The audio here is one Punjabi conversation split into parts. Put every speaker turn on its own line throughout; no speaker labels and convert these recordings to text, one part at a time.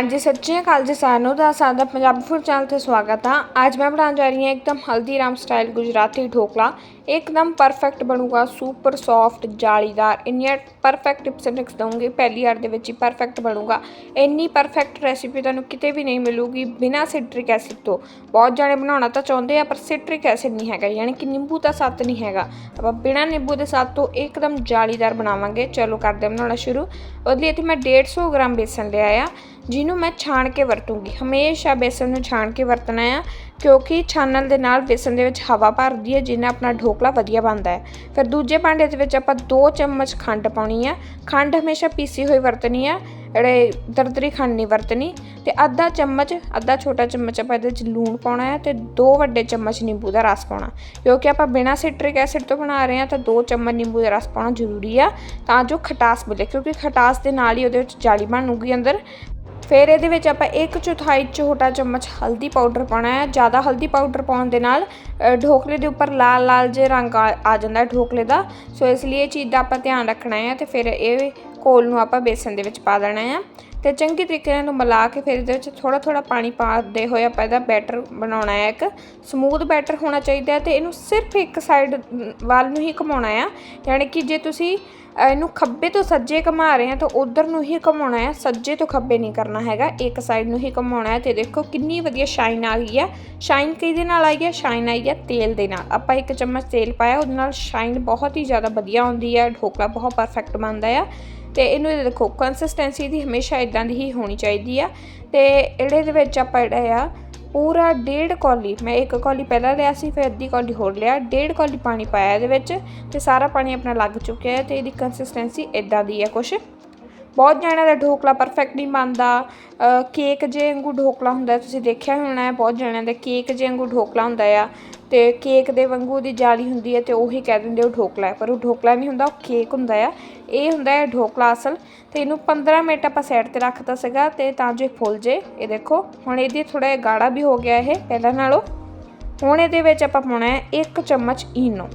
ਹਾਂਜੀ, ਸਤਿ ਸ਼੍ਰੀ ਅਕਾਲ ਜੀ ਸਾਰਿਆਂ ਨੂੰ। ਦਾ ਸਾਡਾ ਪੰਜਾਬੀ ਫੂਡ ਚੈਨਲ ਤੇ ਸਵਾਗਤ ਆ। ਅੱਜ ਮੈਂ ਬਣਾਉਣ ਜਾ ਰਹੀ ਹਾਂ ਇੱਕਦਮ ਹਲਦੀਰਾਮ ਸਟਾਈਲ ਗੁਜਰਾਤੀ ਢੋਕਲਾ। ਇੱਕਦਮ ਪਰਫੈਕਟ ਬਣੂਗਾ ਸੁਪਰ ਸੌਫਟ ਜਾਲੀਦਾਰ। ਇੰਨੀਆਂ ਪਰਫੈਕਟ ਟਿਪਸ ਐਂਡ ਟ੍ਰਿਕਸ ਦਊਂਗੀ, ਪਹਿਲੀ ਵਾਰ ਦੇ ਵਿੱਚ ਹੀ ਪਰਫੈਕਟ ਬਣੂਗਾ। ਇੰਨੀ ਪਰਫੈਕਟ ਰੈਸਿਪੀ ਤੁਹਾਨੂੰ ਕਿਤੇ ਵੀ ਨਹੀਂ ਮਿਲੂਗੀ ਬਿਨਾਂ ਸਿਟਰਿਕ ਐਸਿਡ ਤੋਂ। ਬਹੁਤ ਜਾਣੇ ਬਣਾਉਣਾ ਤਾਂ ਚਾਹੁੰਦੇ ਆ, ਪਰ ਸਿਟਰਿਕ ਐਸਿਡ ਨਹੀਂ ਹੈਗਾ, ਯਾਨੀ ਕਿ ਨਿੰਬੂ ਦਾ ਸੱਤ ਨਹੀਂ ਹੈਗਾ। ਆਪਾਂ ਬਿਨਾਂ ਨਿੰਬੂ ਦੇ ਸੱਤ ਤੋਂ ਇੱਕਦਮ ਜਾਲੀਦਾਰ ਬਣਾਵਾਂਗੇ। ਚਲੋ ਕਰਦੇ ਹਾਂ ਬਣਾਉਣਾ ਸ਼ੁਰੂ। ਉਹਦੇ ਲਈ ਇੱਥੇ ਮੈਂ 150 ਗ੍ਰਾਮ ਬੇਸਨ ਲਿਆ ਆ। ਜਿਹਨੂੰ ਮੈਂ ਛਾਣ ਕੇ ਵਰਤੂੰਗੀ। ਹਮੇਸ਼ਾ ਬੇਸਨ ਨੂੰ ਛਾਣ ਕੇ ਵਰਤਣਾ ਆ, ਕਿਉਂਕਿ ਛਾਨਣ ਦੇ ਨਾਲ ਬੇਸਨ ਦੇ ਵਿੱਚ ਹਵਾ ਭਰਦੀ ਹੈ, ਜਿਹਨਾਂ ਆਪਣਾ ਢੋਕਲਾ ਵਧੀਆ ਬਣਦਾ ਹੈ। ਫਿਰ ਦੂਜੇ ਭਾਂਡੇ ਦੇ ਵਿੱਚ ਆਪਾਂ 2 ਚਮਚ ਖੰਡ ਪਾਉਣੀ ਆ। ਖੰਡ ਹਮੇਸ਼ਾ ਪੀਸੀ ਹੋਈ ਵਰਤਣੀ ਆ, ਜਿਹੜੇ ਦਰਦਰੀ ਖੰਡ ਨਹੀਂ ਵਰਤਣੀ। ਤੇ ਅੱਧਾ ਚਮਚ, ਅੱਧਾ ਛੋਟਾ ਚਮਚ ਆਪਾਂ ਇਹਦੇ ਵਿੱਚ ਲੂਣ ਪਾਉਣਾ ਹੈ ਤੇ 2 ਵੱਡੇ ਚਮਚ ਨਿੰਬੂ ਦਾ ਰਸ ਪਾਉਣਾ। ਕਿਉਂਕਿ ਆਪਾਂ ਬਿਨਾਂ ਸਿਟਰਿਕ ਐਸਿਡ ਤੋਂ ਬਣਾ ਰਹੇ ਹਾਂ, ਤਾਂ 2 ਚਮਚ ਨਿੰਬੂ ਦਾ ਰਸ ਪਾਉਣਾ ਜ਼ਰੂਰੀ ਆ, ਤਾਂ ਜੋ ਖਟਾਸ ਮਿਲੇ ਕਿਉਂਕਿ ਖਟਾਸ ਦੇ ਨਾਲ ਹੀ ਉਹਦੇ ਵਿੱਚ ਜਾਲੀ ਬਣੂਗੀ ਅੰਦਰ। ਫਿਰ ਇਹਦੇ ਵਿੱਚ ਆਪਾਂ ਇੱਕ ਚੌਥਾਈ ਛੋਟਾ ਚਮਚ ਹਲਦੀ ਪਾਊਡਰ ਪਾਉਣਾ ਹੈ। ਜ਼ਿਆਦਾ ਹਲਦੀ ਪਾਊਡਰ ਪਾਉਣ ਦੇ ਨਾਲ ਢੋਕਲੇ ਦੇ ਉੱਪਰ ਲਾਲ ਲਾਲ ਜੇ ਰੰਗ ਆ ਆ ਜਾਂਦਾ ਢੋਕਲੇ ਦਾ। ਸੋ ਇਸ ਲਈ ਇਹ ਚੀਜ਼ ਦਾ ਆਪਾਂ ਧਿਆਨ ਰੱਖਣਾ ਹੈ ਤੇ ਫਿਰ ਇਹ ਘੋਲ ਨੂੰ ਆਪਾਂ ਬੇਸਨ ਦੇ ਵਿੱਚ ਪਾ ਦੇਣਾ ਹੈ। ਤੇ ਚੰਗੀ ਤਰੀਕੇ ਨਾਲ ਇਹਨੂੰ ਮਿਲਾ ਕੇ ਫਿਰ ਇਹਦੇ ਵਿੱਚ ਥੋੜਾ ਥੋੜਾ ਪਾਣੀ ਪਾਦੇ ਹੋਏ ਆਪਾਂ ਇਹਦਾ ਬੈਟਰ ਬਣਾਉਣਾ ਹੈ ਇੱਕ। ਸਮੂਥ ਬੈਟਰ ਹੋਣਾ ਚਾਹੀਦਾ ਹੈ ਤੇ ਇਹਨੂੰ ਸਿਰਫ ਇੱਕ ਸਾਈਡ ਵੱਲ ਨੂੰ ਹੀ ਘੁਮਾਉਣਾ ਆ ਯਾਨੀ ਕਿ ਜੇ ਤੁਸੀਂ ਇਹਨੂੰ ਖੱਬੇ ਤੋਂ ਸੱਜੇ ਘੁਮਾ ਰਹੇ ਹਾਂ ਤਾਂ ਉਧਰ ਨੂੰ ਹੀ ਘੁਮਾਉਣਾ ਹੈ। ਸੱਜੇ ਤੋਂ ਖੱਬੇ ਨਹੀਂ ਕਰਨਾ ਹੈਗਾ। ਇੱਕ ਸਾਈਡ ਨੂੰ ਹੀ ਘੁਮਾਉਣਾ ਹੈ ਤੇ ਦੇਖੋ ਕਿੰਨੀ ਵਧੀਆ ਸ਼ਾਈਨ ਆ ਗਈ ਹੈ। ਸ਼ਾਈਨ ਕਿਹਦੇ ਨਾਲ ਆਈ ਹੈ? ਸ਼ਾਈਨ ਆਈ ਹੈ ਤੇਲ ਦੇ ਨਾਲ। ਆਪਾਂ ਇੱਕ ਚਮਚ ਤੇਲ ਪਾਇਆ, ਉਹਦੇ ਨਾਲ ਸ਼ਾਈਨ ਬਹੁਤ ਹੀ ਜ਼ਿਆਦਾ ਵਧੀਆ ਆਉਂਦੀ ਹੈ। ਢੋਕਲਾ ਬਹੁਤ ਪਰਫੈਕਟ ਬਣਦਾ ਆ। ਤੇ ਇਹਨੂੰ ਇਹ ਦੇਖੋ ਕੰਸਿਸਟੈਂਸੀ ਦੀ ਹਮੇਸ਼ਾ ਇਦਾਂ ਦੀ ਹੀ ਹੋਣੀ ਚਾਹੀਦੀ ਆ। ਤੇ ਇਹਦੇ ਦੇ ਵਿੱਚ ਆਪਾਂ ਜਿਹੜਾ ਆ ਪੂਰਾ ਡੇਢ ਕੌਲੀ, ਮੈਂ ਇੱਕ ਕੌਲੀ ਪਹਿਲਾਂ ਲਿਆ ਸੀ, ਫਿਰ ਅੱਧੀ ਕੌਲੀ ਹੋਰ ਲਿਆ, ਡੇਢ ਕੌਲੀ ਪਾਣੀ ਪਾਇਆ ਇਹਦੇ ਵਿੱਚ ਤੇ ਸਾਰਾ ਪਾਣੀ ਆਪਣਾ ਲੱਗ ਚੁੱਕਿਆ ਹੈ ਤੇ ਇਹਦੀ ਕੰਸਿਸਟੈਂਸੀ ਇਦਾਂ ਦੀ ਹੈ ਕੁਛ। ਬਹੁਤ ਜਣਿਆਂ ਦਾ ਢੋਕਲਾ ਪਰਫੈਕਟ ਨਹੀਂ ਬਣਦਾ। ਕੇਕ ਜੇ ਵਾਂਗੂ ਢੋਕਲਾ ਹੁੰਦਾ, ਤੁਸੀਂ ਦੇਖਿਆ ਹੀ ਹੋਣਾ ਹੈ, ਬਹੁਤ ਜਣਿਆਂ ਦਾ ਕੇਕ ਜੇ ਵਾਂਗੂ ਢੋਕਲਾ ਹੁੰਦਾ ਆ। ਤੇ ਕੇਕ ਦੇ ਵਾਂਗੂ ਉਹਦੀ ਜਾਲੀ ਹੁੰਦੀ ਹੈ ਤੇ ਉਹੀ ਕਹਿ ਦਿੰਦੇ ਉਹ ਢੋਕਲਾ ਪਰ ਉਹ ਢੋਕਲਾ ਨਹੀਂ ਹੁੰਦਾ, ਉਹ ਕੇਕ ਹੁੰਦਾ ਆ। ਇਹ ਹੁੰਦਾ ਹੈ ਢੋਕਲਾ ਅਸਲ। ਤੇ ਇਹਨੂੰ 15 ਮਿੰਟ ਆਪਾਂ ਸਾਈਡ ਤੇ ਰੱਖਤਾ ਸੀਗਾ ਤੇ ਤਾਂ ਜੋ ਇਹ ਫੁੱਲ ਜੇ। ਇਹ ਦੇਖੋ, ਹੁਣ ਇਹਦੀ ਥੋੜਾ ਜਿਹਾ ਗਾੜਾ ਵੀ ਹੋ ਗਿਆ ਇਹ, ਪਹਿਲਾਂ ਨਾਲੋਂ। ਹੁਣ ਇਹਦੇ ਵਿੱਚ ਆਪਾਂ ਪਾਉਣਾ ਹੈ 1 ਚਮਚ ਈਨੋ।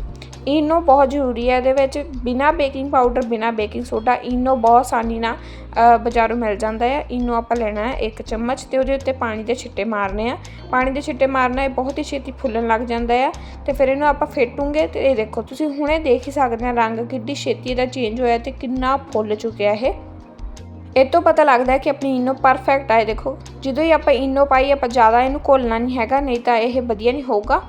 ਇਨੋ ਬਹੁਤ ਜ਼ਰੂਰੀ ਹੈ ਇਹਦੇ ਵਿੱਚ ਬਿਨਾ ਬੇਕਿੰਗ ਪਾਊਡਰ ਬਿਨਾ ਬੇਕਿੰਗ ਸੋਡਾ ਇਨੋ ਬਹੁਤ ਆਸਾਨੀ ਨਾਲ ਅ, ਬਾਜ਼ਾਰੋਂ ਮਿਲ ਜਾਂਦਾ ਹੈ ਈਨੋ ਆਪਾਂ ਲੈਣਾ ਹੈ 1 ਚਮਚ ਤੇ ਉਹਦੇ ਉੱਤੇ ਪਾਣੀ ਦੇ ਛਿੱਟੇ ਮਾਰਨੇ ਆ ਪਾਣੀ ਦੇ ਛਿੱਟੇ ਮਾਰਨਾ ਇਹ ਬਹੁਤ ਹੀ ਛੇਤੀ ਫੁੱਲਣ ਲੱਗ ਜਾਂਦਾ ਹੈ ਤੇ ਫਿਰ ਇਹਨੂੰ ਆਪਾਂ ਫੇਟੂਗੇ ਤੇ ਇਹ ਦੇਖੋ ਤੁਸੀਂ ਹੁਣੇ ਦੇਖ ਹੀ ਸਕਦੇ ਆ ਰੰਗ ਕਿੰਨੀ ਛੇਤੀ ਇਹਦਾ ਚੇਂਜ ਹੋਇਆ ਤੇ ਕਿੰਨਾ ਫੁੱਲ ਚੁੱਕਿਆ ਇਹ ਇਹ ਤੋਂ ਪਤਾ ਲੱਗਦਾ ਹੈ ਕਿ ਆਪਣੀ ਇਨੋ ਪਰਫੈਕਟ ਆਏ ਦੇਖੋ ਜਦੋਂ ਹੀ ਆਪਾਂ ਇਨੋ ਪਾਈ ਆਪਾਂ ਜ਼ਿਆਦਾ ਇਹਨੂੰ ਘੋਲਣਾ ਨਹੀਂ ਹੈਗਾ ਨਹੀਂ ਤਾਂ ਇਹ ਵਧੀਆ ਨਹੀਂ ਹੋਊਗਾ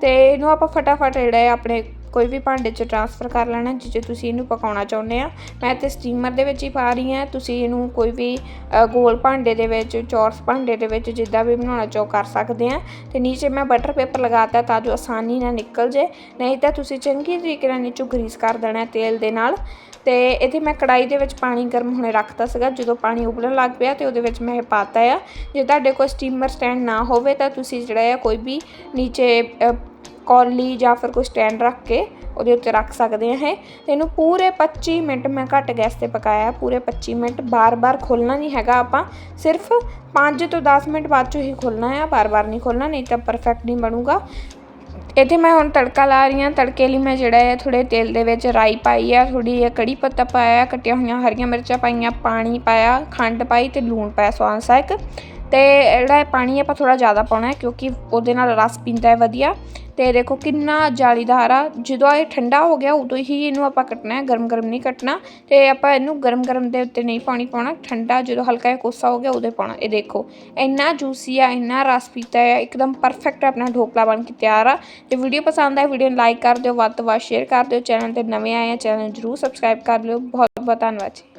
ਤੇ ਇਹਨੂੰ ਆਪਾਂ ਫਟਾਫਟ ਜਿਹੜਾ ਹੈ ਆਪਣੇ ਕੋਈ ਵੀ ਭਾਂਡੇ 'ਚ ਟਰਾਂਸਫਰ ਕਰ ਲੈਣਾ ਜਿੱਥੇ ਤੁਸੀਂ ਇਹਨੂੰ ਪਕਾਉਣਾ ਚਾਹੁੰਦੇ ਆ। ਮੈਂ ਤੇ ਸਟੀਮਰ ਦੇ ਵਿੱਚ ਹੀ ਪਾ ਰਹੀ ਹਾਂ। ਤੁਸੀਂ ਇਹਨੂੰ ਕੋਈ ਵੀ ਗੋਲ ਭਾਂਡੇ ਦੇ ਵਿੱਚ, ਚੌਰਸ ਭਾਂਡੇ ਦੇ ਵਿੱਚ ਜਿੱਦਾਂ ਵੀ ਬਣਾਉਣਾ ਚਾਹੋ ਕਰ ਸਕਦੇ ਆ। ਤੇ ਨੀਚੇ ਮੈਂ ਬਟਰ ਪੇਪਰ ਲਗਾਤਾ ਤਾਂ ਜੋ ਆਸਾਨੀ ਨਾਲ ਨਿਕਲ ਜੇ। ਨਹੀਂ ਤਾਂ ਤੁਸੀਂ ਚੰਗੀ ਤਰੀਕੇ ਨਾਲ ਨੀਚੋਂ ਗਰੀਸ ਕਰ ਦੇਣਾ ਤੇਲ ਦੇ ਨਾਲ। ਤੇ ਇਹਦੇ ਮੈਂ ਕੜਾਈ ਦੇ ਵਿੱਚ ਪਾਣੀ ਗਰਮ ਹੋਣੇ ਰੱਖਤਾ ਸੀਗਾ। ਜਦੋਂ ਪਾਣੀ ਉਬਲਣ ਲੱਗ ਪਿਆ ਤੇ ਉਹਦੇ ਵਿੱਚ ਮੈਂ ਇਹ ਪਾਤਾ ਆ। ਜੇ ਤੁਹਾਡੇ ਕੋਲ ਸਟੀਮਰ ਸਟੈਂਡ ਨਾ ਹੋਵੇ ਤਾਂ ਤੁਸੀਂ ਜਿਹੜਾ ਆ ਕੋਈ ਵੀ ਨੀਚੇ ਕੌਲੀ ਜਾਂ ਫਿਰ ਕੋਈ ਸਟੈਂਡ ਰੱਖ ਕੇ ਉਹਦੇ ਉੱਤੇ ਰੱਖ ਸਕਦੇ ਆ ਇਹ। ਤੇ ਇਹਨੂੰ ਪੂਰੇ 25 ਮਿੰਟ ਮੈਂ ਘੱਟ ਗੈਸ ਤੇ ਪਕਾਇਆ, ਪੂਰੇ 25 ਮਿੰਟ। ਬਾਰ-ਬਾਰ ਖੋਲਣਾ ਨਹੀਂ ਹੈਗਾ ਆਪਾਂ। ਸਿਰਫ 5 ਤੋਂ 10 ਮਿੰਟ ਬਾਅਦ ਚੋਂ ਹੀ ਖੋਲਣਾ ਆ, ਬਾਰ-ਬਾਰ ਨਹੀਂ ਖੋਲਣਾ ਨਹੀਂ ਤਾਂ ਪਰਫੈਕਟ ਨਹੀਂ ਬਣੂਗਾ। ਇੱਥੇ ਮੈਂ ਹੁਣ ਤੜਕਾ ਲਾ ਰਹੀ ਹਾਂ। ਤੜਕੇ ਲਈ ਮੈਂ ਜਿਹੜਾ ਹੈ ਥੋੜੇ ਤੇਲ ਦੇ ਵਿੱਚ ਰਾਈ ਪਾਈ ਆ ਥੋੜੀ ਜਿਹੀ ਕੜੀ ਪੱਤਾ ਪਾਇਆ, ਕੱਟੀਆਂ ਹੋਈਆਂ ਹਰੀਆਂ ਮਿਰਚਾਂ ਪਾਈਆਂ, ਪਾਣੀ ਪਾਇਆ, ਖੰਡ ਪਾਈ ਤੇ ਲੂਣ ਪਾਇਆ, ਸਵਾਦ ਅਨੁਸਾਰ ਤੇ ਜਿਹੜਾ ਇਹ ਪਾਣੀ ਆਪਾਂ ਥੋੜਾ ਜ਼ਿਆਦਾ ਪਾਉਣਾ ਹੈ ਕਿਉਂਕਿ ਉਹਦੇ ਨਾਲ ਰਸ ਪੀਂਦਾ ਹੈ ਵਧੀਆ। ਤੇ ਦੇਖੋ ਕਿੰਨਾ ਜਾਲੀਦਾਰ ਆ ਜਦੋਂ ਇਹ ਠੰਡਾ ਹੋ ਗਿਆ ਉਦੋਂ ਹੀ ਇਹਨੂੰ ਆਪਾਂ ਕੱਟਣਾ ਹੈ ਗਰਮ ਗਰਮ ਨਹੀਂ ਕੱਟਣਾ। ਤੇ ਆਪਾਂ ਇਹਨੂੰ ਗਰਮ ਗਰਮ ਦੇ ਉੱਤੇ ਨਹੀਂ ਪਾਣੀ ਪਾਉਣਾ, ਠੰਡਾ ਜਦੋਂ ਹਲਕਾ ਜਿਹਾ ਕੋਸਾ ਹੋ ਗਿਆ ਉਦੋਂ ਪਾਉਣਾ। ਇਹ ਦੇਖੋ, ਇੰਨਾ ਜੂਸੀ ਆ, ਇੰਨਾ ਰਸ ਪੀਤਾ ਹੈ ਇੱਕਦਮ ਪਰਫੈਕਟ ਆਪਣਾ ਢੋਕਲਾ ਬਣ ਕੇ ਤਿਆਰ ਆ। ਤੇ ਵੀਡੀਓ ਪਸੰਦ ਆਏ ਵੀਡੀਓ ਨੂੰ ਲਾਈਕ ਕਰ ਦਿਓ, ਵੱਧ ਤੋਂ ਵੱਧ ਸ਼ੇਅਰ ਕਰ ਦਿਓ ਚੈਨਲ ਤੇ ਨਵੇਂ ਆਏ ਆ ਚੈਨਲ ਜਰੂਰ ਸਬਸਕ੍ਰਾਈਬ ਕਰ ਲਿਓ। ਬਹੁਤ ਬਹੁਤ ਧੰਨਵਾਦ ਜੀ।